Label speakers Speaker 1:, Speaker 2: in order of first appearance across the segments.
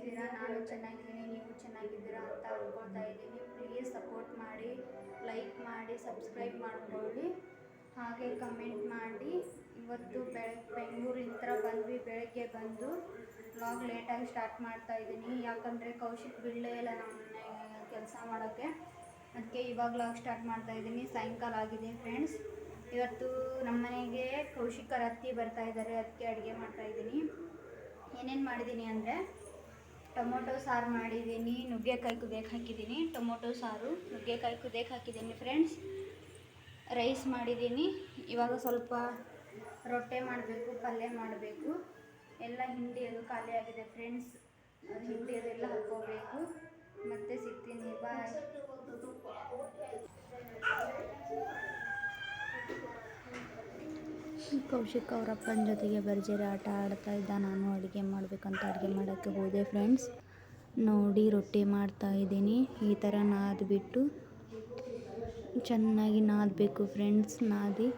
Speaker 1: ಹೇಗಿದ್ದೀರಾ ನಾನು ಚೆನ್ನಾಗಿದ್ದೀನಿ, ನೀವು ಚೆನ್ನಾಗಿದ್ದೀರಾ ಅಂತ ಅಂದ್ಕೊಳ್ತಾ ಇದ್ದೀನಿ. ಪ್ಲೀಸ್ ಸಪೋರ್ಟ್ ಮಾಡಿ ಲೈಕ್ ಮಾಡಿ ಸಬ್ಸ್ಕ್ರೈಬ್ ಮಾಡ್ಕೊಳ್ಳಿ. ಹಾಗೆ ಕಮೆಂಟ್ ಮಾಡಿ. ಇವತ್ತು ಬೆಳಗ್ಗೆ ಬೆಂಗಳೂರಿಂದ ಬಂದ್ವಿ, ಬೆಳಗ್ಗೆ ಬಂದು ವ್ಲಾಗ್ ಲೇಟಾಗಿ ಸ್ಟಾರ್ಟ್ ಮಾಡ್ತಾ ಇದ್ದೀನಿ. ಯಾಕಂದರೆ ಕೌಶಿಕ್ ಬಿಡಲೇ ಇಲ್ಲ ನಮ್ಮನೆ ಕೆಲಸ ಮಾಡೋಕ್ಕೆ. ಅದಕ್ಕೆ ಇವಾಗ ವ್ಲಾಗ್ ಸ್ಟಾರ್ಟ್ ಮಾಡ್ತಾ ಇದ್ದೀನಿ. ಸಾಯಂಕಾಲ ಆಗಿದೆ ಫ್ರೆಂಡ್ಸ್ ಇವತ್ತು ನಮ್ಮ ಮನೆಗೆ ಕೌಶಿಕರ ಅತ್ತಿ ಬರ್ತಾ ಇದ್ದಾರೆ. ಅದಕ್ಕೆ ಅಡುಗೆ ಮಾಡ್ತಾ ಇದ್ದೀನಿ. ಏನೇನು ಮಾಡಿದ್ದೀನಿ ಅಂದರೆ ಟೊಮೊಟೊ ಸಾರು ಮಾಡಿದ್ದೀನಿ, ನುಗ್ಗೆಕಾಯಿ ಕುದಿಯಕ್ಕೆ ಹಾಕಿದ್ದೀನಿ. ಟೊಮೊಟೊ ಸಾರು, ನುಗ್ಗೆಕಾಯಿ ಕುದಿಯಕ್ಕೆ ಹಾಕಿದ್ದೀನಿ ಫ್ರೆಂಡ್ಸ್ ರೈಸ್ ಮಾಡಿದ್ದೀನಿ. ಇವಾಗ ಸ್ವಲ್ಪ ರೊಟ್ಟೆ ಮಾಡಬೇಕು, ಪಲ್ಯ ಮಾಡಬೇಕು. ಎಲ್ಲ ಹಿಂಡಿ ಅದು ಖಾಲಿ ಆಗಿದೆ ಫ್ರೆಂಡ್ಸ್ ಹಿಂಡಿ ಅದೆಲ್ಲ ಹಾಕ್ಕೋಬೇಕು. ಮತ್ತೆ ಸಿಗ್ತೀನಿ ಬಾಯ್
Speaker 2: ಕೌಶಿಕ್ ಅವರಪ್ಪನ ಜೊತೆಗೆ ಭರ್ಜರಿ ಆಟ ಆಡ್ತಾ ಇದ್ದ. ನಾನು ಅಡುಗೆ ಮಾಡಬೇಕಂತ ಅಡುಗೆ ಮಾಡೋಕ್ಕೆ ಹೋದೆ ಫ್ರೆಂಡ್ಸ್ ನೋಡಿ ರೊಟ್ಟಿ ಮಾಡ್ತಾ ಇದ್ದೀನಿ. ಈ ಥರ ನಾದ್ಬಿಟ್ಟು ಚೆನ್ನಾಗಿ ನಾದಬೇಕು ಫ್ರೆಂಡ್ಸ್ ನಾದಿ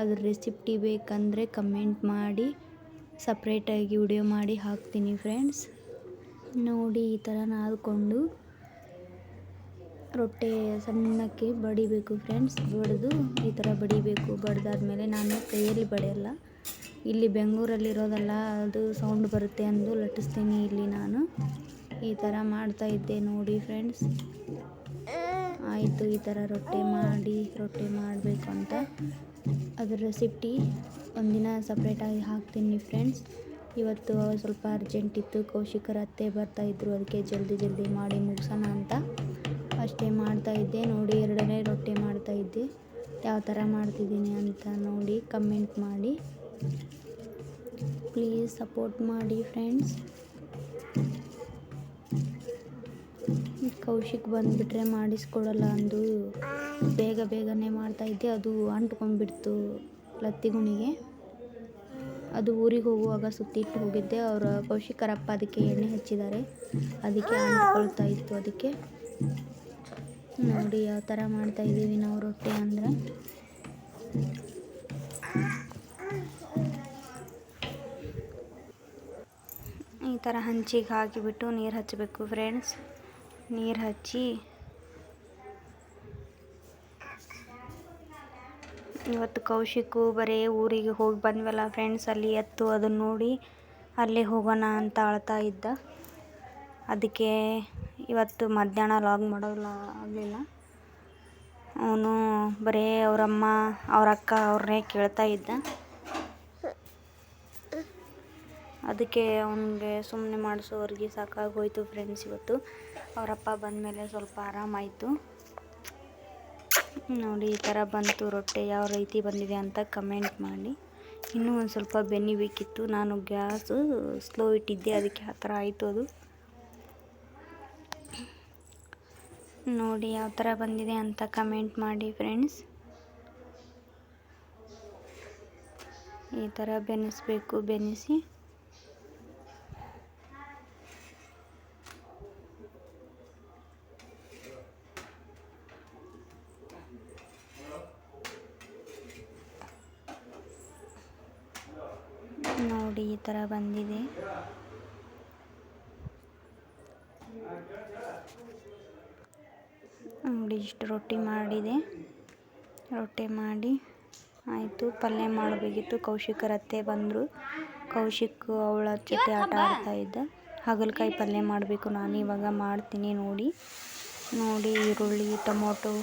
Speaker 2: ಅದ್ರ ರೆಸಿಪ್ಟಿ ಬೇಕಂದರೆ ಕಮೆಂಟ್ ಮಾಡಿ ಸಪ್ರೇಟಾಗಿ ವಿಡಿಯೋ ಮಾಡಿ ಹಾಕ್ತೀನಿ ಫ್ರೆಂಡ್ಸ್ ನೋಡಿ ಈ ಥರ ನಾದ್ಕೊಂಡು ರೊಟ್ಟೆ ಸಣ್ಣಕ್ಕೆ ಬಡಿಬೇಕು ಫ್ರೆಂಡ್ಸ್ ಬಡಿದು ಈ ಥರ ಬಡಿಬೇಕು. ಬಡ್ದಾದ್ಮೇಲೆ ನಾನು ಕೈಯಲ್ಲಿ ಬಡಿಯಲ್ಲ. ಇಲ್ಲಿ ಬೆಂಗಳೂರಲ್ಲಿರೋದಲ್ಲ ಅದು ಸೌಂಡ್ ಬರುತ್ತೆ ಅಂದು ಲಟ್ಟಿಸ್ತೀನಿ ಇಲ್ಲಿ ನಾನು. ಈ ಥರ ಮಾಡ್ತಾ ಇದ್ದೆ ನೋಡಿ ಫ್ರೆಂಡ್ಸ್ ಆಯಿತು ಈ ಥರ ರೊಟ್ಟಿ ಮಾಡಿ, ರೊಟ್ಟಿ ಮಾಡಬೇಕು ಅಂತ. ಅದ್ರ ರೆಸಿಪ್ಟಿ ಒಂದಿನ ಸಪ್ರೇಟಾಗಿ ಹಾಕ್ತೀನಿ ಫ್ರೆಂಡ್ಸ್ ಇವತ್ತು ಸ್ವಲ್ಪ ಅರ್ಜೆಂಟ್ ಇತ್ತು. ಕೌಶಿಕರ ಅತ್ತೆ ಬರ್ತಾಯಿದ್ರು ಅದಕ್ಕೆ ಜಲ್ದಿ ಜಲ್ದಿ ಮಾಡಿ ಮುಗಿಸೋಣ ಅಂತ. ಅಷ್ಟೇ ಮಾಡ್ತಾ ಇದ್ದೆ. ನೋಡಿ, ಎರಡನೇ ರೊಟ್ಟಿ ಮಾಡ್ತಾ ಇದ್ದೆ. ಯಾವ ಥರ ಮಾಡ್ತಿದ್ದೀನಿ ಅಂತ ನೋಡಿ ಕಮೆಂಟ್ ಮಾಡಿ. ಪ್ಲೀಸ್ ಸಪೋರ್ಟ್ ಮಾಡಿ ಫ್ರೆಂಡ್ಸ್ ಕೌಶಿಕ್ ಬಂದುಬಿಟ್ರೆ ಮಾಡಿಸ್ಕೊಡಲ್ಲ ಅಂದು ಬೇಗ ಬೇಗನೆ ಮಾಡ್ತಾಯಿದ್ದೆ ಅದು ಅಂಟ್ಕೊಂಡ್ಬಿಡ್ತು ಲತ್ತಿಗುಣಿಗೆ. ಅದು ಊರಿಗೆ ಹೋಗುವಾಗ ಸುತ್ತಿಟ್ಟು ಹೋಗಿದ್ದೆ. ಅವರ ಕೌಶಿಕರಪ್ಪ ಅದಕ್ಕೆ ಎಣ್ಣೆ ಹಚ್ಚಿದ್ದಾರೆ. ಅದಕ್ಕೆ ಅಂಟ್ಕೊಳ್ತಾ ಇತ್ತು ಅದಕ್ಕೆ. ನೋಡಿ ಯಾವ ಥರ ಮಾಡ್ತಾ ಇದ್ದೀವಿ ನಾವು ರೊಟ್ಟಿ ಅಂದರೆ. ಈ ಥರ ಹಂಚಿಗೆ ಹಾಕಿಬಿಟ್ಟು ನೀರು ಹಚ್ಚಬೇಕು ಫ್ರೆಂಡ್ಸ್ ನೀರು ಹಚ್ಚಿ. ಇವತ್ತು ಕೌಶಿಕು ಬರೀ ಊರಿಗೆ ಹೋಗಿ ಬಂದ್ವಲ್ಲ ಫ್ರೆಂಡ್ಸ್ ಅಲ್ಲಿ ಎತ್ತು ಅದನ್ನು ನೋಡಿ ಅಲ್ಲೇ ಹೋಗೋಣ ಅಂತ ಅಳ್ತಾ ಇದ್ದ. ಅದಕ್ಕೆ ಇವತ್ತು ಮಧ್ಯಾಹ್ನ ಲಾಗ್ ಮಾಡೋಲ್ಲ ಆಗಲಿಲ್ಲ. ಅವನು ಬರೀ ಅವರಮ್ಮ, ಅವ್ರ ಅಕ್ಕ ಅವ್ರನ್ನೇ ಕೇಳ್ತಾ ಇದ್ದ. ಅದಕ್ಕೆ ಅವನಿಗೆ ಸುಮ್ಮನೆ ಮಾಡಿಸೋರಿಗೆ ಸಾಕಾಗೋಯ್ತು ಫ್ರೆಂಡ್ಸ್ ಇವತ್ತು. ಅವರಪ್ಪ ಬಂದಮೇಲೆ ಸ್ವಲ್ಪ ಆರಾಮಾಯಿತು. ನೋಡಿ, ಈ ಥರ ಬಂತು ರೊಟ್ಟೆ, ಯಾವ ರೀತಿ ಬಂದಿದೆ ಅಂತ ಕಮೆಂಟ್ ಮಾಡಿ. ಇನ್ನೂ ಒಂದು ಸ್ವಲ್ಪ ಬೇಕಿತ್ತು. ನಾನು ಗ್ಯಾಸು ಸ್ಲೋ ಇಟ್ಟಿದ್ದೆ, ಅದಕ್ಕೆ ಆ ಥರ ಆಯಿತು ಅದು. ನೋಡಿ ಯಾವ ಥರ ಬಂದಿದೆ ಅಂತ ಕಮೆಂಟ್ ಮಾಡಿ ಫ್ರೆಂಡ್ಸ್ ಈ ಥರ ಬೆನೆಸ್ಬೇಕು ಬೆನೆಸಿ ನೋಡಿ ಈ ಥರ ಬಂದಿದೆ. ನೋಡಿ ಇಷ್ಟು ರೊಟ್ಟಿ ಮಾಡಿದೆ. ರೊಟ್ಟಿ ಮಾಡಿ ಆಯಿತು, ಪಲ್ಯ ಮಾಡಬೇಕಿತ್ತು. ಕೌಶಿಕರ ಅತ್ತೆ ಬಂದರು. ಕೌಶಿಕ್ ಅವಳ ಜೊತೆ ಆಟ ಆಡ್ತಾ ಇದ್ದ. ಹಾಗಲಕಾಯಿ ಪಲ್ಯ ಮಾಡಬೇಕು, ನಾನು ಇವಾಗ ಮಾಡ್ತೀನಿ ನೋಡಿ. ನೋಡಿ ಈರುಳ್ಳಿ, ಟೊಮೊಟೊ,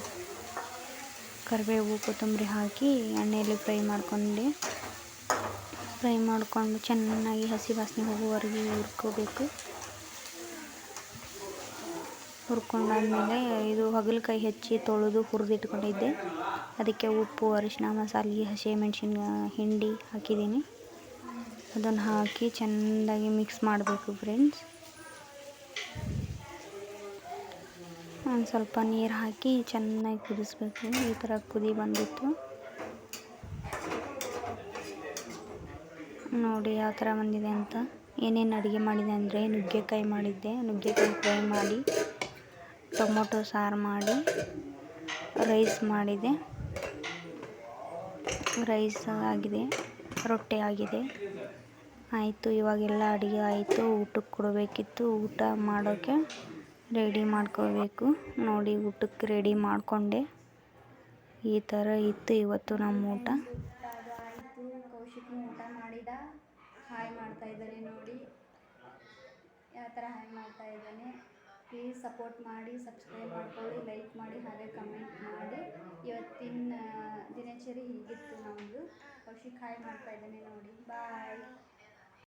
Speaker 2: ಕರಿಬೇವು, ಕೊತ್ತಂಬರಿ ಹಾಕಿ ಎಣ್ಣೆಯಲ್ಲಿ ಫ್ರೈ ಮಾಡ್ಕೊಂಡೆ. ಫ್ರೈ ಮಾಡಿಕೊಂಡು ಚೆನ್ನಾಗಿ ಹಸಿ ವಾಸನೆ ಹೋಗುವವರೆಗೆ ಹುರ್ಕೋಬೇಕು. ಹುರ್ಕೊಂಡಾದ್ಮೇಲೆ ಇದು ಹಾಗಲಕಾಯಿ ಹೆಚ್ಚಿ ತೊಳೆದು ಹುರಿದಿಟ್ಕೊಂಡಿದ್ದೆ. ಅದಕ್ಕೆ ಉಪ್ಪು ಅರಿಶಿನ ಮಸಾಲೆ ಹಸಿಮೆಣ್ಸಿನ ಹಿಂಡಿ ಹಾಕಿದ್ದೀನಿ. ಅದನ್ನು ಹಾಕಿ ಚೆನ್ನಾಗಿ ಮಿಕ್ಸ್ ಮಾಡಬೇಕು ಫ್ರೆಂಡ್ಸ್ ಒಂದು ಸ್ವಲ್ಪ ನೀರು ಹಾಕಿ ಚೆನ್ನಾಗಿ ಕುದಿಸ್ಬೇಕು. ಈ ಥರ ಕುದಿ ಬಂದಿತ್ತು. ನೋಡಿ ಯಾವ ಥರ ಬಂದಿದೆ ಅಂತ. ಏನೇನು ಅಡುಗೆ ಮಾಡಿದೆ ಅಂದರೆ ನುಗ್ಗೆಕಾಯಿ ಮಾಡಿದ್ದೆ. ನುಗ್ಗೆಕಾಯಿ ಫ್ರೈ ಮಾಡಿ ಟೊಮೊಟೊ ಸಾರು ಮಾಡಿ, ರೈಸ್ ಮಾಡಿದೆ. ರೈಸ್ ಆಗಿದೆ, ರೊಟ್ಟಿ ಆಗಿದೆ. ಆಯಿತು, ಇವಾಗೆಲ್ಲ ಅಡುಗೆ ಆಯಿತು. ಊಟಕ್ಕೆ ಕೊಡಬೇಕಿತ್ತು. ಊಟ ಮಾಡೋಕ್ಕೆ ರೆಡಿ ಮಾಡ್ಕೋಬೇಕು. ನೋಡಿ, ಊಟಕ್ಕೆ ರೆಡಿ ಮಾಡಿಕೊಂಡೆ. ಈ ಥರ ಇತ್ತು ಇವತ್ತು ನಮ್ಮ ಊಟ.
Speaker 1: ಕೌಶಿಕ್ನು ಕೌಶಿಕ್ ಊಟ ಮಾಡಿದ. ಹಾಯ್ ಮಾಡ್ತಾ ನೋಡಿ. ಯಾವ ಥರ ಹಾಯ್ ಮಾಡ್ತಾ ಪ್ಲೀಸ್ ಸಪೋರ್ಟ್ ಮಾಡಿ ಸಬ್ಸ್ಕ್ರೈಬ್ ಮಾಡ್ಕೊಳ್ಳಿ ಲೈಕ್ ಮಾಡಿ, ಹಾಗೆ ಕಮೆಂಟ್ ಮಾಡಿ. ಇವತ್ತಿನ, ದಿನಚರಿ ಹೀಗಿತ್ತು ನಮ್ಮದು ಕೌಶಿಕ್ ಹಾಯ್ ಮಾಡ್ತಾ ಇದ್ದಾನೆ ನೋಡಿ. ಬಾಯ್